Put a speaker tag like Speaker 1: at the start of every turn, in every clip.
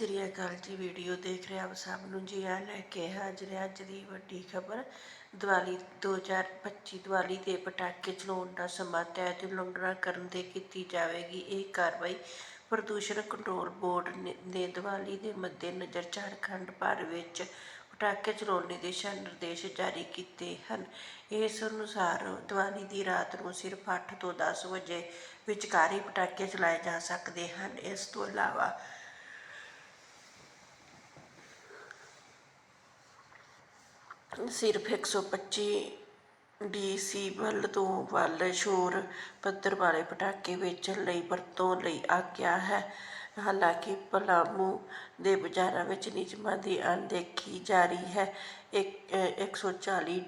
Speaker 1: ਸ੍ਰੀ ਅਕਾਲ ਜੀ, ਵੀਡੀਓ ਦੇਖ ਰਹੇ ਆਪ ਸਭ ਨੂੰ ਜੀ। ਆ ਲੈ ਕੇ ਹਾਜ਼ਰ ਹਾਂ ਅੱਜ ਦੀ ਵੱਡੀ ਖਬਰ। ਦੀਵਾਲੀ 2025 ਦੀਵਾਲੀ ਦੇ ਪਟਾਕੇ ਚਲਾਉਣ ਦਾ ਸਮਾਂ ਤੈਅ ਤੇ ਉਲੰਘਣਾ ਕਰਨ ਤੇ ਕੀਤੀ ਜਾਵੇਗੀ ਇਹ ਕਾਰਵਾਈ। ਪ੍ਰਦੂਸ਼ਣ ਕੰਟਰੋਲ ਬੋਰਡ ਨੇ ਨੇ ਦੀਵਾਲੀ ਦੇ ਮੱਦੇਨਜ਼ਰ ਝਾਰਖੰਡ ਭਰ ਵਿੱਚ ਪਟਾਕੇ ਚਲਾਉਣ ਦੇ ਦਿਸ਼ਾ ਨਿਰਦੇਸ਼ ਜਾਰੀ ਕੀਤੇ ਹਨ। ਇਸ ਅਨੁਸਾਰ ਦੀਵਾਲੀ ਦੀ ਰਾਤ ਨੂੰ ਸਿਰਫ 8 ਤੋਂ 10 ਵਜੇ ਵਿਚਕਾਰ ਹੀ ਪਟਾਕੇ ਚਲਾਏ ਜਾ ਸਕਦੇ ਹਨ। ਇਸ ਤੋਂ ਇਲਾਵਾ ਸਿਰਫ 125 ਡੀਸੀਬਲ ਤੋਂ ਵੱਲ ਸ਼ੋਰ ਪੱਧਰ ਵਾਲੇ ਪਟਾਕੇ ਵੇਚਣ ਲਈ ਵਰਤੋਂ ਲਈ ਆਗਿਆ ਹੈ। ਹਾਲਾਂਕਿ ਪਲਾਮੂ ਦੇ ਬਾਜ਼ਾਰਾਂ ਵਿੱਚ ਨਿਯਮਾਂ ਦੀ ਅਣਦੇਖੀ ਜਾਰੀ ਹੈ। ਇੱਕ ਅ, 140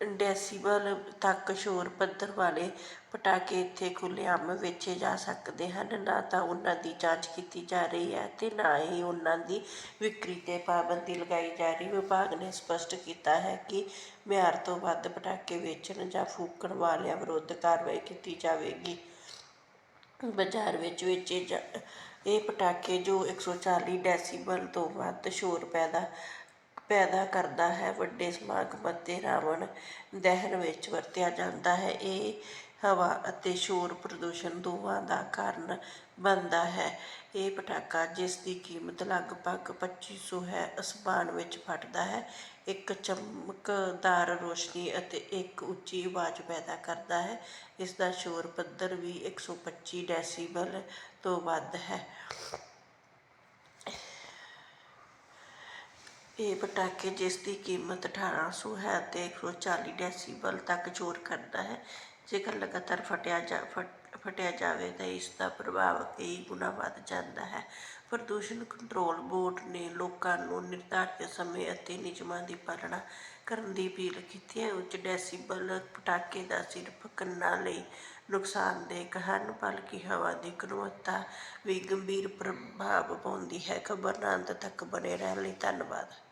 Speaker 1: ਡੈਸੀਬਲ ਤੱਕ ਸ਼ੋਰ ਪੱਧਰ ਵਾਲੇ ਪਟਾਕੇ ਇੱਥੇ ਖੁੱਲ੍ਹੇਆਮ ਵੇਚੇ ਜਾ ਸਕਦੇ ਹਨ। ਨਾ ਤਾਂ ਉਹਨਾਂ ਦੀ ਜਾਂਚ ਕੀਤੀ ਜਾ ਰਹੀ ਹੈ ਅਤੇ ਨਾ ਹੀ ਉਹਨਾਂ ਦੀ ਵਿਕਰੀ 'ਤੇ ਪਾਬੰਦੀ ਲਗਾਈ ਜਾ ਰਹੀ। ਵਿਭਾਗ ਨੇ ਸਪਸ਼ਟ ਕੀਤਾ ਹੈ ਕਿ ਮਿਆਰ ਤੋਂ ਵੱਧ ਪਟਾਕੇ ਵੇਚਣ ਜਾਂ ਫੂਕਣ ਵਾਲਿਆਂ ਵਿਰੁੱਧ ਕਾਰਵਾਈ ਕੀਤੀ ਜਾਵੇਗੀ। ਬਾਜ਼ਾਰ ਵਿੱਚ ਵੇਚੇ ਜਾ ਇਹ ਪਟਾਕੇ ਜੋ 140 ਡੈਸੀਬਲ ਤੋਂ ਵੱਧ ਸ਼ੋਰ ਪੈਦਾ ਪੈਦਾ ਕਰਦਾ ਹੈ, ਵੱਡੇ ਸਮਾਗਮ ਅਤੇ ਰਾਵਣ ਦਹਨ ਵਿੱਚ ਵਰਤਿਆ ਜਾਂਦਾ ਹੈ। ਇਹ ਹਵਾ ਅਤੇ ਸ਼ੋਰ ਪ੍ਰਦੂਸ਼ਣ ਦੋਵਾਂ ਦਾ ਕਾਰਨ ਬਣਦਾ ਹੈ। ਇਹ ਪਟਾਕਾ ਜਿਸ ਦੀ ਕੀਮਤ ਲਗਭਗ 2500 ਹੈ, ਅਸਮਾਨ ਵਿੱਚ ਫਟਦਾ ਹੈ। ਇੱਕ ਚਮਕਦਾਰ ਰੋਸ਼ਨੀ ਅਤੇ ਇੱਕ ਉੱਚੀ ਆਵਾਜ਼ ਪੈਦਾ ਕਰਦਾ ਹੈ। ਇਸ ਦਾ ਸ਼ੋਰ ਪੱਧਰ ਵੀ 125 ਡੈਸੀਬਲ ਤੋਂ ਵੱਧ ਹੈ। ਇਹ ਪਟਾਕੇ ਜਿਸ ਦੀ ਕੀਮਤ 1800 ਹੈ ਤੇ 140 ਡੈਸੀਬਲ ਤੱਕ ਜ਼ੋਰ ਕਰਦਾ ਹੈ, ਜੇਕਰ ਲਗਾਤਾਰ ਫਟਿਆ ਜਾ, ਫਟ- ਫਟਿਆ ਜਾਵੇ ਤਾਂ ਇਸ ਦਾ ਪ੍ਰਭਾਵ ਕਈ ਗੁਣਾ ਵੱਧ ਜਾਂਦਾ ਹੈ। ਪ੍ਰਦੂਸ਼ਣ ਕੰਟਰੋਲ ਬੋਰਡ ਨੇ ਲੋਕਾਂ ਨੂੰ ਨਿਰਧਾਰਿਤ ਸਮੇਂ ਅਤੇ ਨਿਯਮਾਂ ਦੀ ਪਾਲਣਾ ਕਰਨ ਦੀ ਅਪੀਲ ਕੀਤੀ ਹੈ। ਉੱਚ ਡੈਸੀਬਲ ਪਟਾਕੇ ਦਾ ਸਿਰਫ ਕੰਨਾਂ ਲਈ ਨੁਕਸਾਨਦੇਹ ਹਨ, ਬਲਕਿ ਹਵਾ ਦੀ ਗੁਣਵੱਤਾ ਵੀ ਗੰਭੀਰ ਪ੍ਰਭਾਵ ਪਾਉਂਦੀ ਹੈ। ਖਬਰ ਨਾਲ ਤੱਕ ਬਣੇ ਰਹਿਣ ਲਈ ਧੰਨਵਾਦ।